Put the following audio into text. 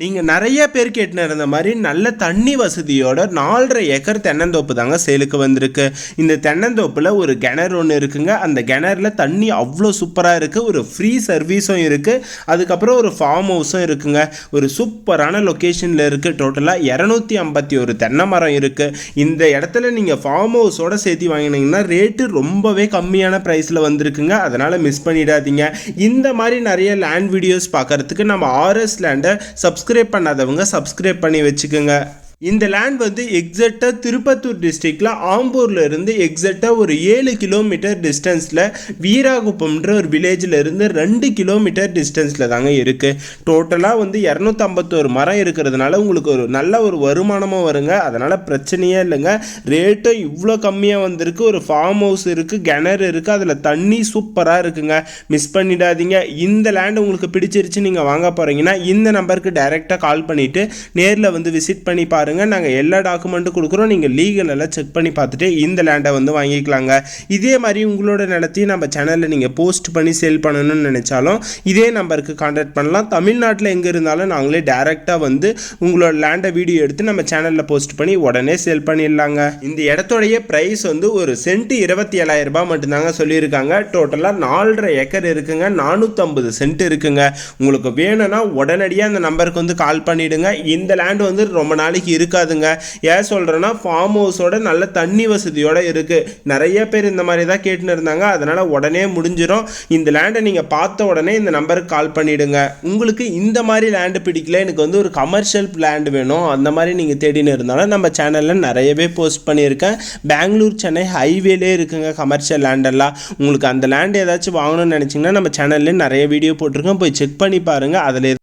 நீங்கள் நிறைய பேர் கேட்டு இருந்த மாதிரி நல்ல தண்ணி வசதியோட நாலரை ஏக்கர் தென்னந்தோப்பு தாங்க சேலுக்கு வந்திருக்கு. இந்த தென்னந்தோப்பில் ஒரு கிணறு ஒன்று இருக்குங்க. அந்த கிணறுல தண்ணி அவ்வளோ சூப்பராக இருக்குது ஒரு ஃப்ரீ சர்வீஸும் இருக்குது அதுக்கப்புறம் ஒரு ஃபார்ம் ஹவுஸும் இருக்குங்க. ஒரு சூப்பரான லொக்கேஷனில் இருக்குது டோட்டலாக இரநூத்தி ஐம்பத்தி ஒரு தென்னை மரம் இருக்குது இந்த இடத்துல நீங்கள் ஃபார்ம் ஹவுஸோட சேர்த்து வாங்கினீங்கன்னா ரேட்டு ரொம்பவே கம்மியான ப்ரைஸில் வந்திருக்குங்க. அதனால் மிஸ் பண்ணிடாதீங்க. இந்த மாதிரி நிறைய லேண்ட் வீடியோஸ் பார்க்கறதுக்கு நம்ம ஆர்எஸ் லேண்டை சப்ஸ்கிரைப் பண்ணாதவங்க சப்ஸ்கிரைப் பண்ணி வச்சுக்கோங்க. இந்த லேண்ட் வந்து எக்ஸாக்டாக திருப்பத்தூர் டிஸ்ட்ரிக்டில் ஆம்பூரில் இருந்து எக்ஸாக்டாக ஒரு ஏழு கிலோமீட்டர் டிஸ்டன்ஸில் வீராகுப்பம்ன்ற ஒரு வில்லேஜில் இருந்து ரெண்டு கிலோமீட்டர் டிஸ்டன்ஸில் தாங்க இருக்குது டோட்டலாக வந்து இரநூத்தம்பத்தோரு மரம் இருக்கிறதுனால உங்களுக்கு ஒரு நல்ல ஒரு வருமானமும் வருங்க. அதனால் பிரச்சனையே இல்லைங்க. ரேட்டும் இவ்வளோ கம்மியாக வந்திருக்கு. ஒரு ஃபார்ம் ஹவுஸ் இருக்குது கிணறு இருக்குது அதில் தண்ணி சூப்பராக இருக்குங்க. மிஸ் பண்ணிடாதீங்க. இந்த லேண்ட் உங்களுக்கு பிடிச்சிருச்சு நீங்கள் வாங்க போகிறீங்கன்னா இந்த நம்பருக்கு டைரெக்டாக கால் பண்ணிவிட்டு நேரில் வந்து விசிட் பண்ணி பாருங்கள் நாங்கள் எல்லா டாக்குமெண்ட்டும் கொடுக்குறோம். நீங்கள் லீகல் எல்லாம் செக் பண்ணி பார்த்துட்டு இந்த லேண்டை வந்து வாங்கிக்கலாங்க. இதே மாதிரி உங்களோட நிலத்தையும் நம்ம சேனலில் நீங்கள் போஸ்ட் பண்ணி சேல் பண்ணணும்னு நினச்சாலும் இதே நம்பருக்கு கான்டாக்ட் பண்ணலாம். தமிழ்நாட்டில் எங்கே இருந்தாலும் நாங்களே டேரெக்டாக வந்து உங்களோட லேண்டை வீடியோ எடுத்து நம்ம சேனலில் போஸ்ட் பண்ணி உடனே சேல் பண்ணிடலாங்க. இந்த இடத்துடைய ப்ரைஸ் வந்து ஒரு சென்ட் இருபத்தி ஏழாயிரம் ரூபாய் மட்டும்தாங்க சொல்லியிருக்காங்க. டோட்டலாக நாலரை ஏக்கர் இருக்குங்க. நானூற்றம்பது சென்ட் இருக்குங்க. உங்களுக்கு வேணும்னா உடனடியாக அந்த நம்பருக்கு வந்து கால் பண்ணிவிடுங்க இந்த லேண்ட் வந்து ரொம்ப நாளைக்கு இருக்காதுங்க. ஏன் சொல்கிறேன்னா ஃபார்ம் ஹவுஸோட நல்ல தண்ணி வசதியோடு இருக்குது நிறைய பேர் இந்த மாதிரி தான் கேட்டுன்னு இருந்தாங்க. அதனால் உடனே முடிஞ்சிடும் இந்த லேண்டை நீங்கள் பார்த்த உடனே இந்த நம்பருக்கு கால் பண்ணிவிடுங்க உங்களுக்கு இந்த மாதிரி லேண்டு பிடிக்கல. எனக்கு வந்து ஒரு கமர்ஷியல் லேண்டு வேணும். அந்த மாதிரி நீங்கள் தேடின்னு இருந்தாலும் நம்ம சேனலில் நிறையவே போஸ்ட் பண்ணியிருக்கேன். பெங்களூர் சென்னை ஹைவேலே இருக்குங்க கமர்ஷியல் லேண்டெல்லாம் உங்களுக்கு அந்த லேண்ட் ஏதாச்சும் வாங்கணும்னு நினச்சிங்கன்னா நம்ம சேனல்லே நிறைய வீடியோ போட்டிருக்கோம். போய் செக் பண்ணி பாருங்கள் அதில்